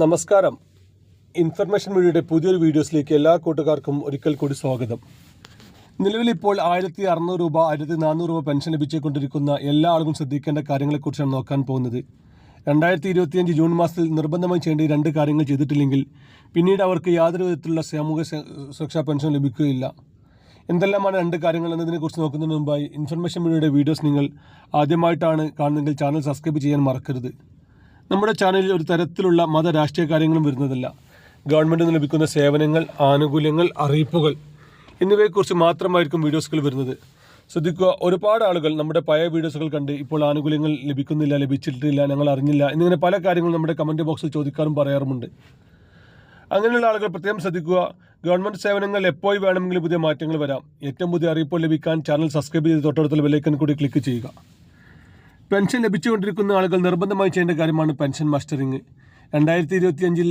നമസ്കാരം. ഇൻഫർമേഷൻ മീഡിയയുടെ പുതിയൊരു വീഡിയോസിലേക്ക് എല്ലാ കൂട്ടുകാർക്കും ഒരിക്കൽ കൂടി സ്വാഗതം. നിലവിൽ ഇപ്പോൾ ആയിരത്തി അറുന്നൂറ് രൂപ ആയിരത്തി നാനൂറ് രൂപ പെൻഷൻ ലഭിച്ചുകൊണ്ടിരിക്കുന്ന എല്ലാ ആളുകളും ശ്രദ്ധിക്കേണ്ട കാര്യങ്ങളെക്കുറിച്ചാണ് നോക്കാൻ പോകുന്നത്. രണ്ടായിരത്തി ഇരുപത്തിയഞ്ച് ജൂൺ മാസത്തിൽ നിർബന്ധമായി ചെയ്യേണ്ട രണ്ട് കാര്യങ്ങൾ ചെയ്തിട്ടില്ലെങ്കിൽ പിന്നീട് അവർക്ക് യാതൊരു വിധത്തിലുള്ള സാമൂഹ്യ സുരക്ഷാ പെൻഷൻ ലഭിക്കുകയില്ല. എന്തെല്ലാമാണ് രണ്ട് കാര്യങ്ങൾ എന്നതിനെക്കുറിച്ച് നോക്കുന്നതിന് മുമ്പായി ഇൻഫർമേഷൻ മീഡിയയുടെ വീഡിയോസ് നിങ്ങൾ ആദ്യമായിട്ടാണ് കാണുന്നതെങ്കിൽ ചാനൽ സബ്സ്ക്രൈബ് ചെയ്യാൻ മറക്കരുത്. നമ്മുടെ ചാനലിൽ ഒരു തരത്തിലുള്ള മത രാഷ്ട്രീയ കാര്യങ്ങളും വരുന്നതല്ല. ഗവൺമെന്റ് നിന്ന് ലഭിക്കുന്ന സേവനങ്ങൾ ആനുകൂല്യങ്ങൾ അറിയിപ്പുകൾ എന്നിവയെക്കുറിച്ച് മാത്രമായിരിക്കും വീഡിയോസുകൾ വരുന്നത്. ശ്രദ്ധിക്കുക ഒരുപാട് ആളുകൾ നമ്മുടെ പഴയ വീഡിയോസുകൾ കണ്ട് ഇപ്പോൾ ആനുകൂല്യങ്ങൾ ലഭിക്കുന്നില്ല ലഭിച്ചിട്ടില്ല ഞങ്ങൾ അറിഞ്ഞില്ല എന്നിങ്ങനെ പല കാര്യങ്ങളും നമ്മുടെ കമന്റ് ബോക്സിൽ ചോദിക്കാറും പറയാറുമുണ്ട്. അങ്ങനെയുള്ള ആളുകൾ പ്രത്യേകം ശ്രദ്ധിക്കുക ഗവൺമെന്റ് സേവനങ്ങൾ എപ്പോൾ വേണമെങ്കിലും പുതിയ മാറ്റങ്ങൾ വരാം. ഏറ്റവും പുതിയ അറിയിപ്പോൾ ലഭിക്കാൻ ചാനൽ സബ്സ്ക്രൈബ് ചെയ്ത് തൊട്ടടുത്തുള്ള ബെല്ലൈക്കൻ കൂടി ക്ലിക്ക് ചെയ്യുക. പെൻഷൻ ലഭിച്ചുകൊണ്ടിരിക്കുന്ന ആളുകൾ നിർബന്ധമായി ചെയ്യേണ്ട കാര്യമാണ് പെൻഷൻ മസ്റ്ററിങ് രണ്ടായിരത്തി ഇരുപത്തിയഞ്ചിൽ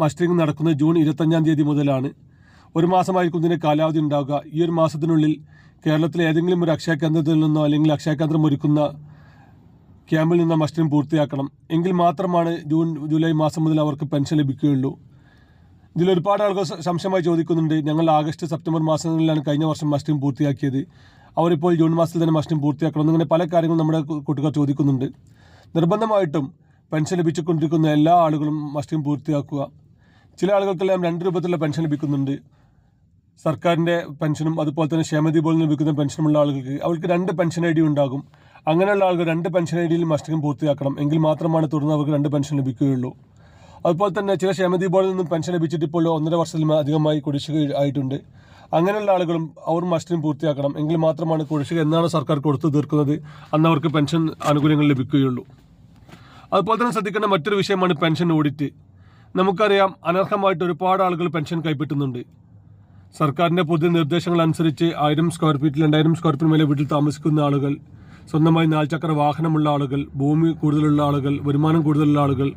മസ്റ്ററിങ് നടക്കുന്നത് ജൂൺ ഇരുപത്തഞ്ചാം തീയതി മുതലാണ്. ഒരു മാസമായിരിക്കും ഇതിന്റെ കാലാവധി ഉണ്ടാവുക. ഈ ഒരു മാസത്തിനുള്ളിൽ കേരളത്തിലെ ഏതെങ്കിലും ഒരു അക്ഷയ കേന്ദ്രത്തിൽ നിന്നോ അല്ലെങ്കിൽ അക്ഷയ കേന്ദ്രം ഒരുക്കുന്ന ക്യാമ്പിൽ നിന്നോ മസ്റ്ററിങ് പൂർത്തിയാക്കണം. എങ്കിൽ മാത്രമാണ് ജൂൺ ജൂലൈ മാസം മുതൽ അവർക്ക് പെൻഷൻ ലഭിക്കുകയുള്ളൂ. ഇതിൽ ഒരുപാട് ആളുകൾ സംശയമായി ചോദിക്കുന്നുണ്ട്. ഞങ്ങൾ ആഗസ്റ്റ് സെപ്റ്റംബർ മാസങ്ങളിലാണ് കഴിഞ്ഞ വർഷം മസ്റ്ററിങ് പൂർത്തിയാക്കിയത്. അവരിപ്പോൾ ജൂൺ മാസത്തിൽ തന്നെ മസ്റ്റിംഗ് പൂർത്തിയാക്കണം എന്നിങ്ങനെ പല കാര്യങ്ങളും നമ്മുടെ കൂട്ടുകാർ ചോദിക്കുന്നുണ്ട്. നിർബന്ധമായിട്ടും പെൻഷൻ ലഭിച്ചുകൊണ്ടിരിക്കുന്ന എല്ലാ ആളുകളും മസ്റ്റിംഗ് പൂർത്തിയാക്കുക. ചില ആളുകൾക്കെല്ലാം രണ്ട് രൂപത്തിലുള്ള പെൻഷൻ ലഭിക്കുന്നുണ്ട്. സർക്കാരിന്റെ പെൻഷനും അതുപോലെ തന്നെ ക്ഷേമതി പോലും ലഭിക്കുന്ന പെൻഷനുമുള്ള ആളുകൾക്ക് അവർക്ക് രണ്ട് പെൻഷൻ ഐ ഡി ഉണ്ടാകും. അങ്ങനെയുള്ള ആളുകൾ രണ്ട് പെൻഷൻ ഐ ഡിയിൽ മസ്റ്റിംഗ് പൂർത്തിയാക്കണം എങ്കിൽ മാത്രമാണ് തുടർന്ന് അവർക്ക് രണ്ട് പെൻഷൻ ലഭിക്കുകയുള്ളൂ. അതുപോലെ തന്നെ ചില ക്ഷേമതി ബോർഡിൽ നിന്നും പെൻഷൻ ലഭിച്ചിട്ട് ഇപ്പോൾ ഒന്നര വർഷത്തിൽ അധികമായി കുടിശ്ശിക ആയിട്ടുണ്ട്. അങ്ങനെയുള്ള ആളുകളും അവർ മസ്റ്റിനും പൂർത്തിയാക്കണം എങ്കിൽ മാത്രമാണ് കുടിശ്ശിക എന്നാണ് സർക്കാർ കൊടുത്തു തീർക്കുന്നത്. അന്ന് അവർക്ക് പെൻഷൻ ആനുകൂല്യങ്ങൾ ലഭിക്കുകയുള്ളൂ. അതുപോലെ തന്നെ ശ്രദ്ധിക്കേണ്ട മറ്റൊരു വിഷയമാണ് പെൻഷൻ ഓഡിറ്റ്. നമുക്കറിയാം അനർഹമായിട്ട് ഒരുപാട് ആളുകൾ പെൻഷൻ കൈപ്പറ്റുന്നുണ്ട്. സർക്കാരിന്റെ പുതിയ നിർദ്ദേശങ്ങൾ അനുസരിച്ച് ആയിരം സ്ക്വയർ ഫീറ്റിൽ രണ്ടായിരം സ്ക്വയർ ഫീറ്റ് മേലെ വീട്ടിൽ താമസിക്കുന്ന ആളുകൾ സ്വന്തമായി നാൽചക്ര വാഹനമുള്ള ആളുകൾ ഭൂമി കൂടുതലുള്ള ആളുകൾ വരുമാനം കൂടുതലുള്ള ആളുകൾ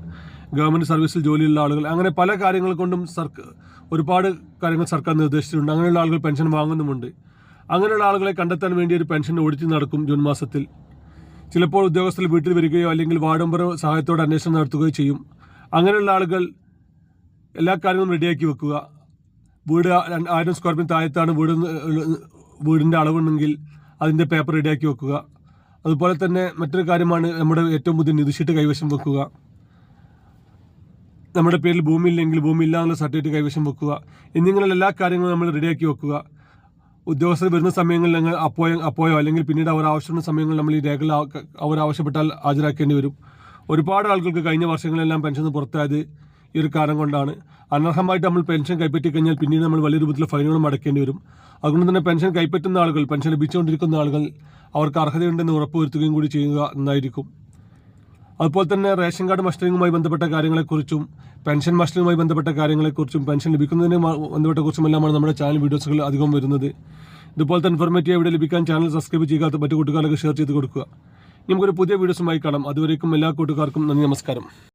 ഗവൺമെന്റ് സർവീസിൽ ജോലിയുള്ള ആളുകൾ അങ്ങനെ പല കാര്യങ്ങൾ കൊണ്ടും സർക്കാർ ഒരുപാട് കാര്യങ്ങൾ സർക്കാർ നിർദ്ദേശിച്ചിട്ടുണ്ട്. അങ്ങനെയുള്ള ആളുകൾ പെൻഷൻ വാങ്ങുന്നുമുണ്ട്. അങ്ങനെയുള്ള ആളുകളെ കണ്ടെത്താൻ വേണ്ടി ഒരു പെൻഷൻ ഓഡിറ്റ് നടക്കും ജൂൺ മാസത്തിൽ. ചിലപ്പോൾ ഉദ്യോഗസ്ഥർ വീട്ടിൽ വരികയോ അല്ലെങ്കിൽ വാർഡ് സഹായത്തോടെ അന്വേഷണം നടത്തുകയോ ചെയ്യും. അങ്ങനെയുള്ള ആളുകൾ എല്ലാ കാര്യങ്ങളും റെഡിയാക്കി വെക്കുക. വീട് ആയിരം സ്ക്വയർ ഫീറ്റ് താഴത്താണ് വീട് വീടിന്റെ അളവുണ്ടെങ്കിൽ അതിന്റെ പേപ്പർ റെഡിയാക്കി വെക്കുക. അതുപോലെ തന്നെ മറ്റൊരു കാര്യമാണ് നമ്മുടെ ഏറ്റവും പുതിയ നിധിശീട്ട് കൈവശം വെക്കുക. നമ്മുടെ പേരിൽ ഭൂമി ഇല്ലെങ്കിൽ ഭൂമി ഇല്ല എന്നുള്ള സർട്ടിഫിക്കറ്റ് കൈവശം വെക്കുക. എന്നിങ്ങനെയുള്ള എല്ലാ കാര്യങ്ങളും നമ്മൾ റെഡിയാക്കി വെക്കുക. ഉദ്യോഗസ്ഥർ വരുന്ന സമയങ്ങളിൽ ഞങ്ങൾ അപ്പോയോ അപ്പോയോ അല്ലെങ്കിൽ പിന്നീട് അവർ ആവശ്യമുള്ള സമയങ്ങളിൽ നമ്മൾ ഈ രേഖകൾ അവർ ആവശ്യപ്പെട്ടാൽ ഹാജരാക്കേണ്ടി വരും. ഒരുപാട് ആളുകൾക്ക് കഴിഞ്ഞ വർഷങ്ങളിലെല്ലാം പെൻഷൻ പുറത്തായത് ഈ ഒരു കാരണം കൊണ്ടാണ്. അനർഹമായിട്ട് നമ്മൾ പെൻഷൻ കൈപ്പറ്റി കഴിഞ്ഞാൽ പിന്നീട് നമ്മൾ വലിയ രൂപത്തിൽ ഫൈനുകളും അടക്കേണ്ടി വരും. അതുകൊണ്ട് തന്നെ പെൻഷൻ കൈപ്പറ്റുന്ന ആളുകൾ പെൻഷൻ ലഭിച്ചുകൊണ്ടിരിക്കുന്ന ആളുകൾ അവർക്ക് അർഹതയുണ്ടെന്ന് ഉറപ്പുവരുത്തുകയും കൂടി ചെയ്യുക എന്നായിരിക്കും അതുപോലെ തന്നെ റേഷൻ കാർഡ് മസ്റ്ററിങ്ങുമായി ബന്ധപ്പെട്ട കാര്യങ്ങളെക്കുറിച്ചും പെൻഷൻ മസ്റ്ററിങ്ങുമായി ബന്ധപ്പെട്ട കാര്യങ്ങളെക്കുറിച്ചും പെൻഷൻ ലഭിക്കുന്നതിന് ബന്ധപ്പെട്ട കുറിച്ചുമെല്ലാമാണ് നമ്മുടെ ചാനൽ വീഡിയോസുകൾ അധികം വരുന്നത്. ഇതുപോലത്തെ ഇൻഫോർമേറ്റീവ് വീഡിയോ ലഭിക്കാൻ ചാനൽ സബ്സ്ക്രൈബ് ചെയ്യാത്ത മറ്റു കൂട്ടുകാർക്ക് ഷെയർ ചെയ്ത് കൊടുക്കുക. നമുക്കൊരു പുതിയ വീഡിയോസുമായി കാണാം. അതുവരേക്കും എല്ലാ കൂട്ടുകാർക്കും നന്ദി നമസ്കാരം.